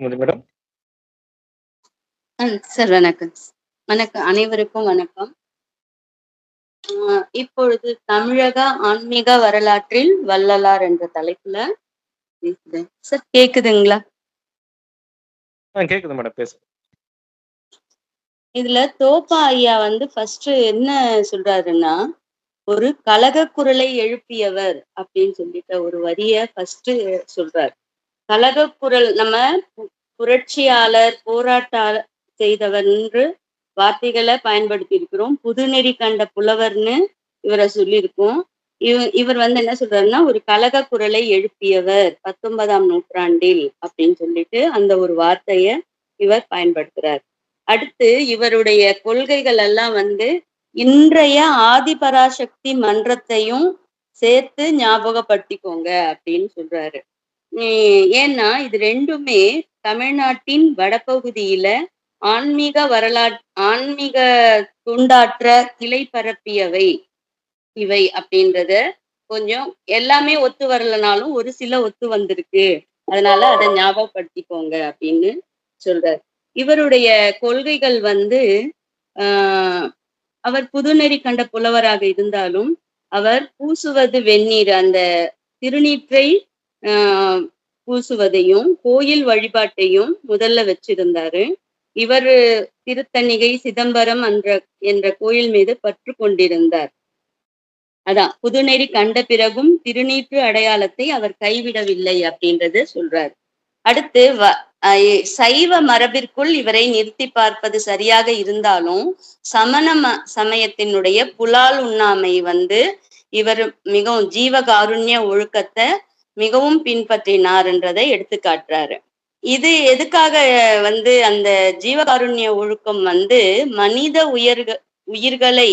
Madam? Sir வணக்கம். வணக்கம். அனைவருக்கும் வணக்கம். இப்பொழுது தமிழக ஆன்மீக வரலாற்றில் வள்ளலார் என்ற தலைப்புல பேசுறேன் சார் கேக்குதுங்களா? கேக்குது மேடம். பேசு இதுல தோப்பா ஐயா வந்து ஃபர்ஸ்ட் என்ன சொல்றாருன்னா ஒரு கலக குரலை எழுப்பியவர் அப்படின்னு சொல்லிட்ட ஒரு வரிய ஃபர்ஸ்ட் சொல்றார். கலக குரல் நம்ம பு- புரட்சியாளர் போராட்ட செய்தவர் என்று வார்த்தைகளை பயன்படுத்தி இருக்கிறோம் புதுநெறி கண்ட புலவர்னு இவரை சொல்லியிருக்கோம். இவ இவர் வந்து என்ன சொல்றாருன்னா ஒரு கலக குரலை எழுப்பியவர் பத்தொன்பதாம் நூற்றாண்டில் அப்படின்னு சொல்லிட்டு அந்த ஒரு வார்த்தைய இவர் பயன்படுத்துறார். அடுத்து இவருடைய கொள்கைகள் எல்லாம் வந்து இன்றைய ஆதிபராசக்தி மன்றத்தையும் சேர்த்து ஞாபகப்படுத்திக்கோங்க அப்படின்னு சொல்றாரு. ஏன்னா இது ரெண்டுமே தமிழ்நாட்டின் வடபகுதியில ஆன்மீக வரலாற் ஆன்மீக துண்டாற்ற கிளை பரப்பியவை. இவை அப்படின்றத கொஞ்சம் எல்லாமே ஒத்து வரலனாலும் ஒரு சில ஒத்து வந்திருக்கு. அதனால அதை ஞாபகப்படுத்திக்கோங்க அப்படின்னு சொல்றாரு. இவருடைய கொள்கைகள் வந்து ஆஹ் அவர் புதுநெறி கண்ட புலவராக இருந்தாலும் அவர் பூசுவது வெந்நீர் அந்த திருநீற்றை பூசுவதையும் கோயில் வழிபாட்டையும் முதல்ல வச்சிருந்தாரு. இவர் திருத்தணிகை சிதம்பரம் என்ற என்ற கோயில் மீது பற்று கொண்டிருந்தார். அதான் புதுநெறி கண்ட பிறகும் திருநீற்று அடையாளத்தை அவர் கைவிடவில்லை அப்படின்றது சொல்றார். அடுத்து வ அஹ் சைவ மரபிற்குள் இவரை நிறுத்தி பார்ப்பது சரியாக இருந்தாலும் சமண ம- சமயத்தினுடைய புலால் உண்ணாமை வந்து இவர் மிகவும் ஜீவகாருண்ய ஒழுக்கத்தை மிகவும் பின்பற்றினார்ன்றதை எடுத்து காட்டுறாரு. இது எதுக்காக வந்து அந்த ஜீவகாருண்ய ஒழுக்கம் வந்து மனித உயர்க உயிர்களை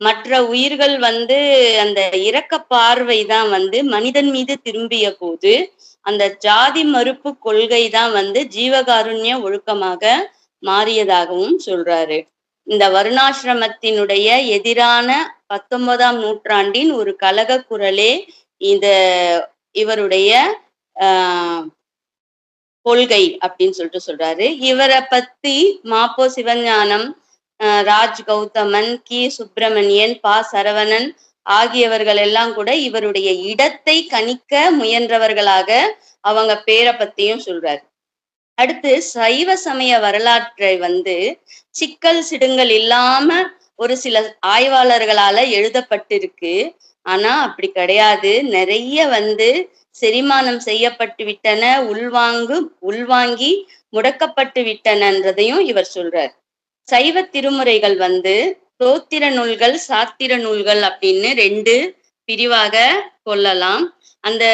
மற்ற உயிர்கள் வந்து அந்த இரக்க பார்வை தான் வந்து மனிதன் மீது திரும்பிய போது அந்த ஜாதி மறுப்பு கொள்கை தான் வந்து ஜீவகாருண்ய ஒழுக்கமாக மாறியதாகவும் சொல்றாரு. இந்த வருணாசிரமத்தினுடைய எதிரான பத்தொன்பதாம் நூற்றாண்டின் ஒரு கலக குரலே இந்த இவருடைய ஆஹ் கொள்கை அப்படின்னு சொல்லிட்டு சொல்றாரு. இவரை பத்தி மாப்போ சிவஞானம் ஆஹ் ராஜ் கௌதமன் கி. சுப்பிரமணியன் பா. சரவணன் ஆகியவர்கள் எல்லாம் கூட இவருடைய இடத்தை கணிக்க முயன்றவர்களாக அவங்க பேரை பத்தியும் சொல்றாரு. அடுத்து சைவ சமய வரலாற்றை வந்து சிக்கல் சிடுங்கள் இல்லாம ஒரு சில ஆய்வாளர்களால எழுதப்பட்டிருக்கு. ஆனா அப்படி கிடையாது. நிறைய வந்து செரிமானம் செய்யப்பட்டு விட்டன உள்வாங்கு உள்வாங்கி முடக்கப்பட்டு விட்டனன்றதையும் இவர் சொல்றார். சைவ திருமுறைகள் வந்து தோத்திர நூல்கள் சாத்திர நூல்கள் அப்படின்னு ரெண்டு பிரிவாக கொள்ளலாம். அந்த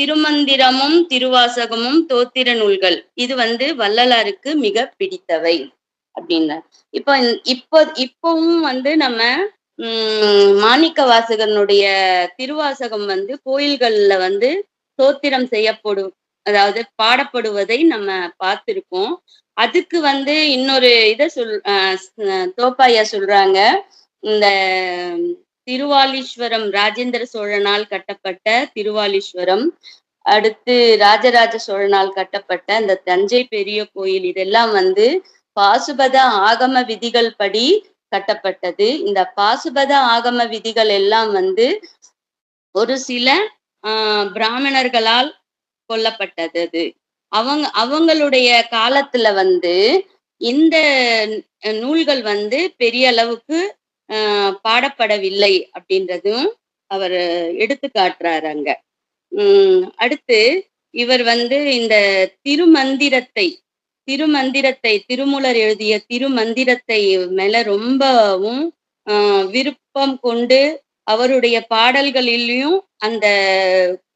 திருமந்திரமும் திருவாசகமும் தோத்திர நூல்கள். இது வந்து வள்ளலாருக்கு மிக பிடித்தவை அப்படின்னா இப்போ இந்த- இப்போ இப்பவும் வந்து நம்ம உம் மாணிக்க வாசகனுடைய திருவாசகம் வந்து கோயில்கள்ல வந்து சோத்திரம் செய்யப்படும் அதாவது பாடப்படுவதை நம்ம பார்த்திருக்கோம். அதுக்கு வந்து இன்னொரு இதை சொல் ஆஹ் தோப்பாயா சொல்றாங்க. இந்த திருவாலீஸ்வரம் ராஜேந்திர சோழனால் கட்டப்பட்ட திருவாலீஸ்வரம் அடுத்து ராஜராஜ சோழனால் கட்டப்பட்ட இந்த தஞ்சை பெரிய கோயில் இதெல்லாம் வந்து பாசுபத ஆகம விதிகள் படி கட்டப்பட்டது. இந்த பாசுபத ஆகம விதிகள் எல்லாம் வந்து ஒரு சில ஆஹ் பிராமணர்களால் கொல்லப்பட்டது. அது அவங்க அவங்களுடைய காலத்துல வந்து இந்த நூல்கள் வந்து பெரிய அளவுக்கு பாடப்படவில்லை அப்படின்றதும் அவர் எடுத்து காட்டுறாரு அங்க. உம் அடுத்து இவர் வந்து இந்த திருமந்திரத்தை திருமந்திரத்தை திருமூலர் எழுதிய திருமந்திரத்தை மேல ரொம்பவும் விருப்பம் கொண்டு அவருடைய பாடல்களிலும் அந்த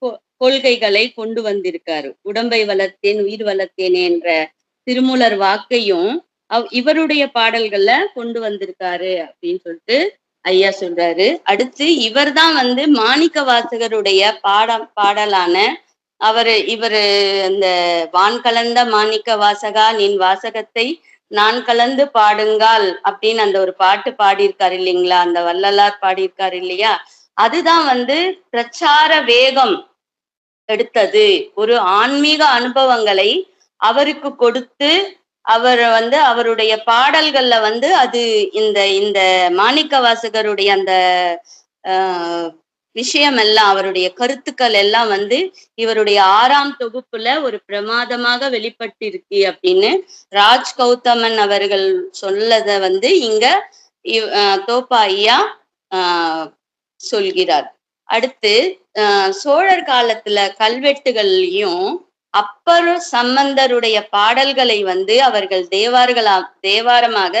கொ- கொள்கைகளை கொண்டு வந்திருக்காரு. உடம்பை வளர்த்தேன் உயிர் வளர்த்தேன் என்ற திருமூலர் வாக்கையும் அவ் இவருடைய பாடல்கள்ல கொண்டு வந்திருக்காரு அப்படின்னு சொல்லிட்டு ஐயா சொல்றாரு. அடுத்து இவர்தான் வந்து மாணிக்க வாசகருடைய பாடம் பாடலான அவரு இவரு இந்த வான் கலந்த மாணிக்க வாசகா நின் வாசகத்தை நான் கலந்து பாடுங்கால் அப்படின்னு அந்த ஒரு பாட்டு பாடியிருக்காரு இல்லைங்களா? அந்த வள்ளலார் பாடியிருக்காரு இல்லையா? அதுதான் வந்து பிரச்சார வேகம் எடுத்தது. ஒரு ஆன்மீக அனுபவங்களை அவருக்கு கொடுத்து அவர் வந்து அவருடைய பாடல்கள்ல வந்து அது இந்த இந்த மாணிக்க வாசகருடைய அந்த ஆஹ் விஷயம் எல்லாம் அவருடைய கருத்துக்கள் எல்லாம் வந்து இவருடைய ஆறாம் தொகுப்புல ஒரு பிரமாதமாக வெளிப்பட்டிருக்கு அப்படின்னு ராஜ் கௌதமன் அவர்கள் சொல்லத வந்து இங்க தோப்பா ஐயா ஆஹ் சொல்கிறார். அடுத்து ஆஹ் சோழர் காலத்துல கல்வெட்டுகள்லயும் அப்பர் சம்பந்தருடைய பாடல்களை வந்து அவர்கள் தேவார்களா தேவாரமாக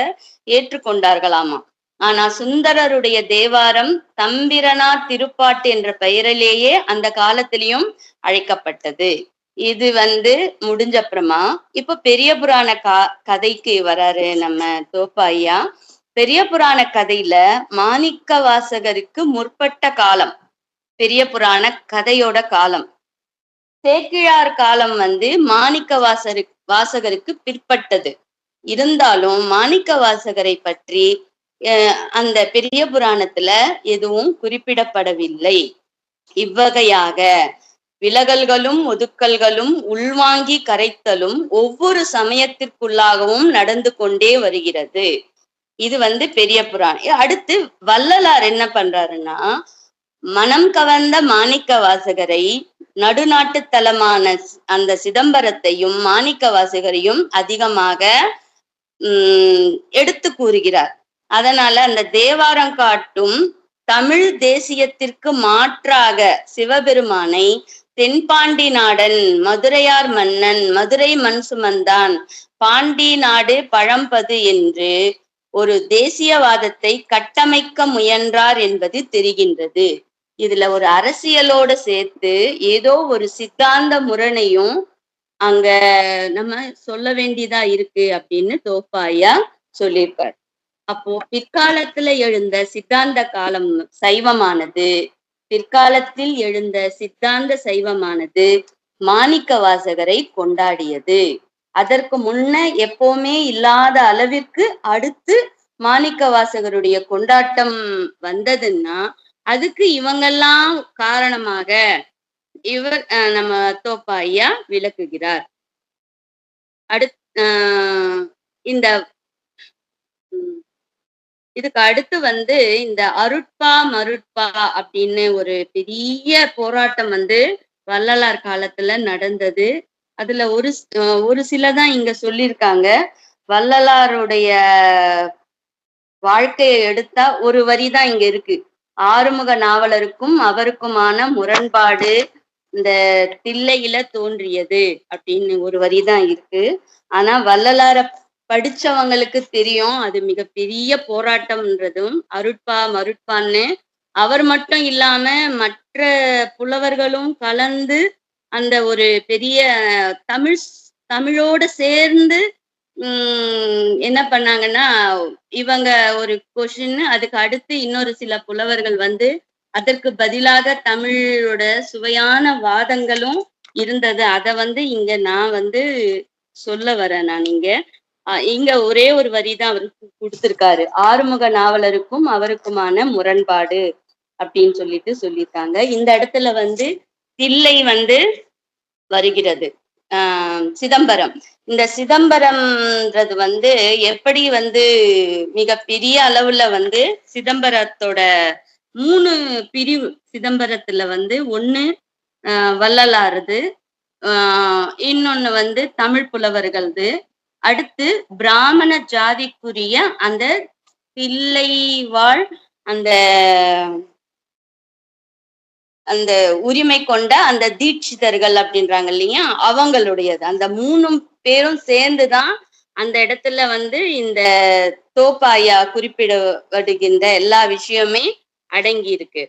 ஏற்றுக்கொண்டார்களாமா ஆனா சுந்தரருடைய தேவாரம் தம்பிரனார் திருப்பாட்டு என்ற பெயரிலேயே அந்த காலத்திலையும் அழைக்கப்பட்டது. இது வந்து முடிஞ்சப்புறமா இப்ப பெரிய புராண கா கதைக்கு வராரு நம்ம தோப்பா ஐயா பெரிய புராண கதையில மாணிக்க வாசகருக்கு முற்பட்ட காலம் பெரிய புராண கதையோட காலம். சேக்கிழார் காலம் வந்து மாணிக்க வாசரு வாசகருக்கு பிற்பட்டது. இருந்தாலும் மாணிக்க வாசகரை பற்றி அந்த பெரிய புராணத்துல எதுவும் குறிப்பிடப்படவில்லை. இவ்வகையாக விலகல்களும் ஒதுக்கல்களும் உள்வாங்கி கரைத்தலும் ஒவ்வொரு சமயத்திற்குள்ளாகவும் நடந்து கொண்டே வருகிறது. இது வந்து பெரிய புராணம். அடுத்து வள்ளலார் என்ன பண்றாருன்னா மனம் கவர்ந்த மாணிக்க வாசகரை நடுநாட்டு தலமான அந்த சிதம்பரத்தையும் மாணிக்க வாசகரையும் அதிகமாக உம் எடுத்து கூறுகிறார். அதனால அந்த தேவாரம் காட்டும் தமிழ் தேசியத்திற்கு மாற்றாக சிவபெருமானை தென்பாண்டி நாடன் மதுரையார் மன்னன் மதுரை மண் சுமந்தான். பாண்டி நாடு பழம்பது என்று ஒரு தேசியவாதத்தை கட்டமைக்க முயன்றார் என்பது தெரிகின்றது. இதுல ஒரு அரசியலோட சேர்த்து ஏதோ ஒரு சித்தாந்த முரணையும் அங்க நம்ம சொல்ல வேண்டியதா இருக்கு அப்படின்னு தோப்பாயா சொல்லியிருப்பார். அப்போ பிற்காலத்துல எழுந்த சித்தாந்த காலம் சைவமானது பிற்காலத்தில் எழுந்த சித்தாந்த சைவமானது மாணிக்க வாசகரை கொண்டாடியது. அதற்கு முன்ன எப்பவுமே இல்லாத அளவிற்கு அடுத்து மாணிக்க வாசகருடைய கொண்டாட்டம் வந்ததுன்னா அதுக்கு இவங்கெல்லாம் காரணமாக இவர் நம்ம தோப்பாயா விளக்குகிறார். அடுத் ஆஹ் இந்த இதுக்கு அடுத்து வந்து இந்த அருட்பா மருட்பா அப்படின்னு ஒரு பெரிய போராட்டம் வந்து வள்ளலார் காலத்துல நடந்தது. அதுல ஒரு ஒரு சிலதான் இங்க சொல்லியிருக்காங்க. வள்ளலாருடைய வாழ்க்கையை எடுத்தா ஒரு வரி தான் இங்க இருக்கு. ஆறுமுக நாவலருக்கும் அவருக்குமான முரண்பாடு இந்த தில்லையில தோன்றியது அப்படின்னு ஒரு வரி தான் இருக்கு. ஆனா வள்ளலார படிச்சவங்களுக்கு தெரியும். அது மிகப்பெரிய போராட்டம்ன்றதும் அருட்பா மருட்பான்னு. அவர் மட்டும் இல்லாம மற்ற புலவர்களும் கலந்து அந்த ஒரு பெரிய தமிழ் தமிழோட சேர்ந்து உம் என்ன பண்ணாங்கன்னா இவங்க ஒரு கொஷின் அதுக்கு அடுத்து இன்னொரு சில புலவர்கள் வந்து அதற்கு பதிலாக தமிழோட சுவையான வாதங்களும் இருந்தது. அதை வந்து இங்க நான் வந்து சொல்ல வரேன் நான் இங்க. இங்க ஒரே ஒரு வரி தான் அவருக்கு கொடுத்திருக்காரு. ஆறுமுக நாவலருக்கும் அவருக்குமான முரண்பாடு அப்படின்னு சொல்லிட்டு சொல்லியிருக்காங்க. இந்த இடத்துல வந்து தில்லை வந்து வருகிறது. ஆஹ் சிதம்பரம். இந்த சிதம்பரம்ன்றது வந்து எப்படி வந்து மிக பெரிய அளவுல வந்து சிதம்பரத்தோட மூணு பிரிவு சிதம்பரத்துல வந்து ஒண்ணு வள்ளலாறுது வள்ளலாருது ஆஹ் இன்னொன்னு வந்து தமிழ் புலவர்களது அடுத்து பிராமண ஜாதிக்குரிய அந்த தில்லைவாழ் அந்த அந்த உரிமை கொண்ட அந்த தீட்சிதர்கள் அப்படின்றாங்க இல்லையா? அவங்களுடையது. அந்த மூணும் பேரும் சேர்ந்துதான் அந்த இடத்துல வந்து இந்த தோப்பாயா குறிப்பிடப்படுகின்ற எல்லா விஷயமே அடங்கி இருக்கு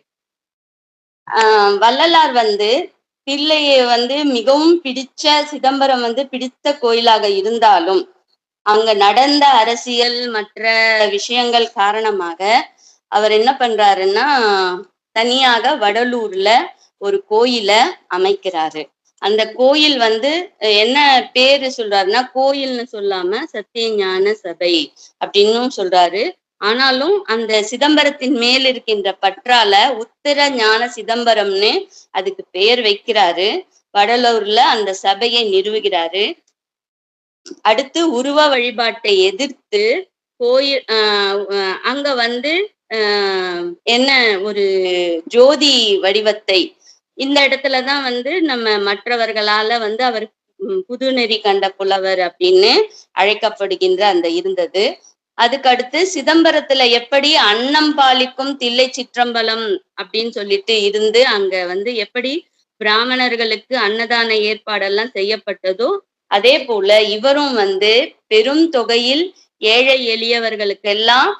ஆஹ் வள்ளலார் வந்து பிள்ளையை வந்து மிகவும் பிடிச்ச சிதம்பரம் வந்து பிடித்த கோயிலாக இருந்தாலும் அங்க நடந்த அரசியல் மற்ற விஷயங்கள் காரணமாக அவர் என்ன பண்றாருன்னா தனியாக வடலூர்ல ஒரு கோயில அமைக்கிறாரு. அந்த கோயில் வந்து என்ன பேரு சொல்றாருன்னா கோயில்னு சொல்லாம சத்தியஞான சபை அப்படின்னும் சொல்றாரு. ஆனாலும் அந்த சிதம்பரத்தின் மேல் இருக்கின்ற பற்றால உத்தர ஞான சிதம்பரம்னு அதுக்கு பெயர் வைக்கிறாரு. வடலூர்ல அந்த சபையை நிறுவுகிறாரு. அடுத்து உருவ வழிபாட்டை எதிர்த்து கோயில் ஆஹ் அஹ் அங்க வந்து ஆஹ் என்ன ஒரு ஜோதி வடிவத்தை. இந்த இடத்துலதான் வந்து நம்ம மற்றவர்களால வந்து அவர் புது புதுநெறி கண்ட புலவர் அப்படின்னு அழைக்கப்படுகின்ற அந்த இருந்தது. அதுக்கடுத்து சிதம்பரத்துல எப்படி அன்னம் பாலிக்கும் தில்லை சிற்றம்பலம் அப்படின்னு சொல்லிட்டு இருந்து அங்க வந்து எப்படி பிராமணர்களுக்கு அன்னதான ஏற்பாடெல்லாம் செய்யப்பட்டதோ அதே போல இவரும் வந்து பெரும் தொகையில் ஏழை எளியவர்களுக்கெல்லாம்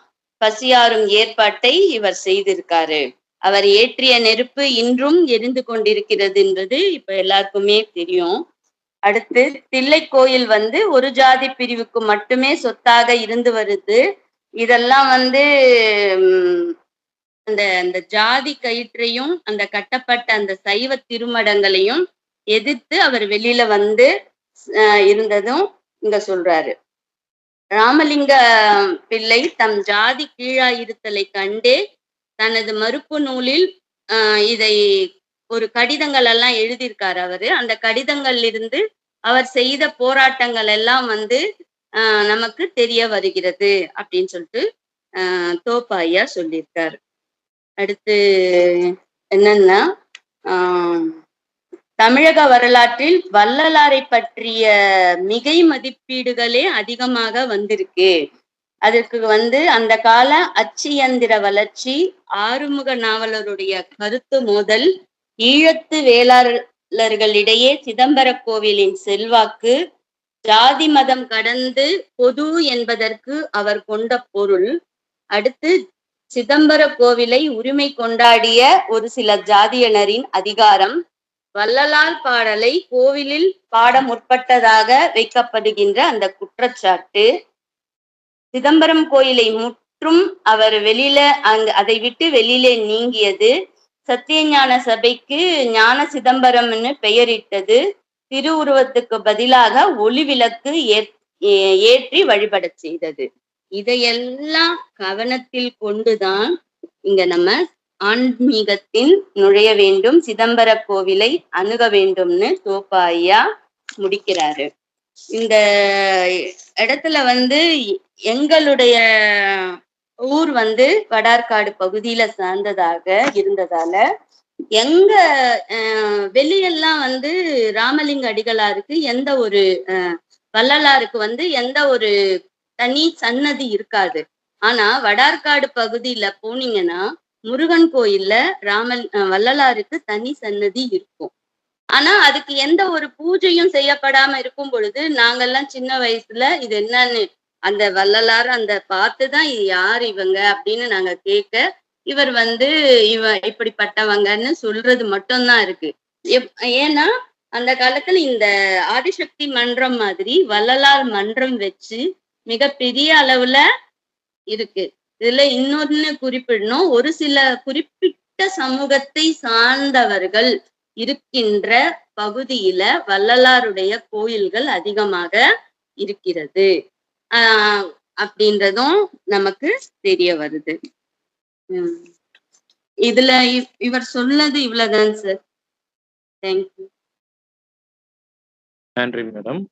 பசியாறும் ஏற்பாட்டை இவர் செய்திருக்காரு. அவர் ஏற்றிய நெருப்பு இன்றும் எரிந்து கொண்டிருக்கிறது என்பது இப்ப எல்லாருக்குமே தெரியும். அடுத்து தில்லை கோயில் வந்து ஒரு ஜாதி பிரிவுக்கு மட்டுமே சொத்தாக இருந்து வருது. இதெல்லாம் வந்து அந்த அந்த ஜாதி கயிற்றையும் அந்த கட்டப்பட்ட அந்த சைவ திருமடங்களையும் எதிர்த்து அவர் வெளியில வந்து இருந்ததும் இங்க சொல்றாரு. ராமலிங்க பிள்ளை தம் ஜாதி கீழாயிருத்தலை கண்டே தனது மறுப்பு நூலில் இதை ஒரு கடிதங்கள் எல்லாம் எழுதியிருக்காரு அவரு. அந்த கடிதங்கள்ல இருந்து அவர் செய்த போராட்டங்கள் எல்லாம் வந்து ஆஹ் நமக்கு தெரிய வருகிறது அப்படின்னு சொல்லிட்டு ஆஹ் தோப்பாயா சொல்லியிருக்காரு. அடுத்து என்னன்னா ஆஹ் தமிழக வரலாற்றில் வள்ளலாரை பற்றிய மிகை மதிப்பீடுகளே அதிகமாக வந்திருக்கு. அதற்கு வந்து அந்த கால அச்சியந்திர வளர்ச்சி ஆறுமுக நாவலருடைய கருத்து மோதல் ஈழத்து வேளாளர்களிடையே சிதம்பர கோவிலின் செல்வாக்கு ஜாதி மதம் கடந்து பொது என்பதற்கு அவர் கொண்ட பொருள். அடுத்து சிதம்பர கோவிலை உரிமை கொண்டாடிய ஒரு சில ஜாதியினரின் அதிகாரம். வள்ளலால் பாடலை கோவிலில் பாட முற்பட்டதாக வைக்கப்படுகின்ற அந்த குற்றச்சாட்டு. சிதம்பரம் கோயிலை முற்றும் அவர் வெளியில அங்க அதை விட்டு வெளியிலே நீங்கியது. சத்தியஞான சபைக்கு ஞான சிதம்பரம்னு பெயரிட்டது. திருவுருவத்துக்கு பதிலாக ஒளி விளக்கு ஏற்- ஏ- ஏற்றி வழிபட செய்தது. இதையெல்லாம் கவனத்தில் கொண்டுதான் இங்க நம்ம ஆன்மீகத்தின் நுழைய வேண்டும் சிதம்பர கோவிலை அணுக வேண்டும்னு தோப்பாயா முடிக்கிறாரு. இந்த இடத்துல வந்து எங்களுடைய ஊர் வந்து வடார்காடு பகுதியில சார்ந்ததாக இருந்ததால எங்க அஹ், வெளியெல்லாம் வந்து ராமலிங்க அடிகளாருக்கு எந்த ஒரு அஹ், வள்ளலாருக்கு வந்து எந்த ஒரு தனி சன்னதி இருக்காது. ஆனா வடார்காடு பகுதியில போனீங்கன்னா முருகன் கோயில்ல ராமல் வள்ளலாருக்கு தனி சன்னதி இருக்கும். ஆனா அதுக்கு எந்த ஒரு பூஜையும் செய்யப்படாம இருக்கும் பொழுது நாங்கெல்லாம் சின்ன வயசுல இது என்னன்னு அந்த வள்ளலார் அந்த பார்த்துதான் யார் இவங்க அப்படின்னு நாங்க கேட்க இவர் வந்து இவ இப்படிப்பட்டவங்கன்னு சொல்றது மட்டும்தான் இருக்கு. எப்- ஏன்னா அந்த காலத்துல இந்த ஆதிசக்தி மன்றம் மாதிரி வள்ளலார் மன்றம் வச்சு மிக பெரிய அளவுல இருக்கு. இதுல இன்னொன்னு குறிப்பிடணும் ஒரு சில குறிப்பிட்ட சமூகத்தை சார்ந்தவர்கள் இருக்கின்ற பகுதியில வள்ளலாருடைய கோயில்கள் அதிகமாக இருக்கிறது. ஆஹ் அப்படின்றதும் நமக்கு தெரிய வருது. உம் இதுல இவ்- இவர் சொன்னது இவ்வளவுதான் சார் தேங்க்யூ நன்றி மேடம்